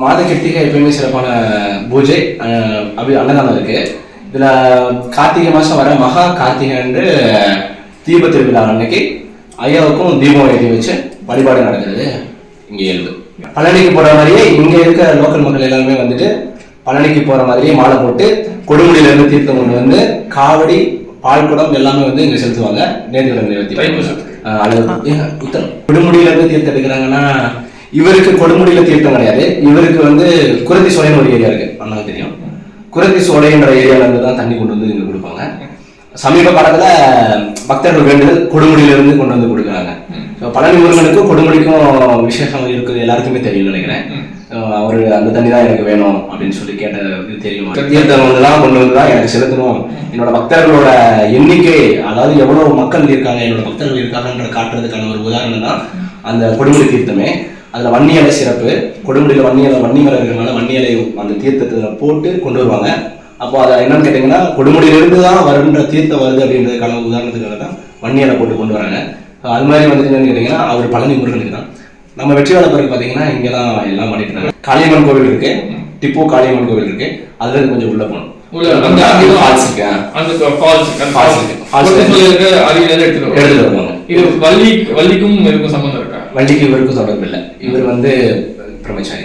மாத கிருத்திகை எப்பயுமே சிறப்பான பூஜை அப்படி அன்னதானம் இருக்கு. இதுல கார்த்திகை மாசம் வர மகா கார்த்திகை அன்று தீப திருவிழா அன்னைக்கு ஐயாவுக்கும் தீபம் ஏற்றி வச்சு வழிபாடு நடக்கிறது. இங்க இயல்பு பழனிக்கு போற மாதிரியே இங்க இருக்க லோக்கல் மக்கள் எல்லாருமே வந்துட்டு பழனிக்கு போற மாதிரியே மாலை போட்டு கொடுமுடியில இருந்து தீர்த்தம் கொண்டு வந்து காவடி பால் குடம் எல்லாமே வந்து இங்க செலுத்துவாங்க. நேர்த்தி உத்தரம் கொடுமுடியில இருந்து தீர்த்தம் எடுக்கிறாங்கன்னா இவருக்கு கொடுமுடியில தீர்த்தம் கிடையாது. இவருக்கு வந்து குரத்தி சோலைன்னு ஒரு ஏரியா இருக்கு. அண்ணா தெரியும். குரத்தி சோலைன்ற ஏரியால இருந்து தான் தண்ணி கொண்டு வந்து இங்க கொடுப்பாங்க. சமீப காலத்துல பக்தர்கள் வேண்டுதல் கொடுமுடியில இருந்து கொண்டு வந்து கொடுக்குறாங்க. பழனி முருகனுக்கும் கொடுமுடிக்கும் விசேஷம் இருக்குது எல்லாருக்குமே தெரியும்னு நினைக்கிறேன். அவரு அந்த தண்ணி தான் எனக்கு வேணும் அப்படின்னு சொல்லி கேட்ட இது தெரியும்? தீர்த்தம் வந்து தான் கொண்டு வந்து தான் எனக்கு செலுத்தணும். என்னோட பக்தர்களோட எண்ணிக்கை அதாவது எவ்வளவு மக்கள் இருக்காங்க என்னோட பக்தர்கள் இருக்காங்கன்ற காட்டுறதுக்கான ஒரு உதாரணம் தான் அந்த கொடுமுடி தீர்த்தமே. அதுல வன்னி இலை சிறப்பு. கொடுமுடியில வன்னி இலை வன்னி மரம் இருக்கிறனால வன்னி இலை அந்த தீர்த்தத்துல போட்டு கொண்டு வருவாங்க. அப்போ அதை என்னன்னு கேட்டீங்கன்னா கொடுமுடியிலிருந்து தான் வருன்ற தீர்த்தம் வருது அப்படின்றதுக்கான உதாரணத்துக்காக தான் வன்னி இலை போட்டு கொண்டு வராங்க. அது மாதிரி வந்துட்டு என்னன்னு கேட்டீங்கன்னா அவர் பழனி முருகனுக்கு தான். நம்ம வெற்றி வளப்பருக்கு பார்த்தீங்கன்னா இங்கே தான் எல்லாம் பண்ணிட்டு இருக்காங்க காளியம்மன் கோவில் இருக்கு. டிப்போ காளியம்மன் கோவில் இருக்கு. அதுல இருந்து கொஞ்சம் உள்ள போகணும். வள்ளிக்கும் இருக்கும் சம்பந்தம் வண்டிக்கு இவருக்கும் தொடர்பு இல்லை. இவர் வந்து பிரம்மச்சாரி.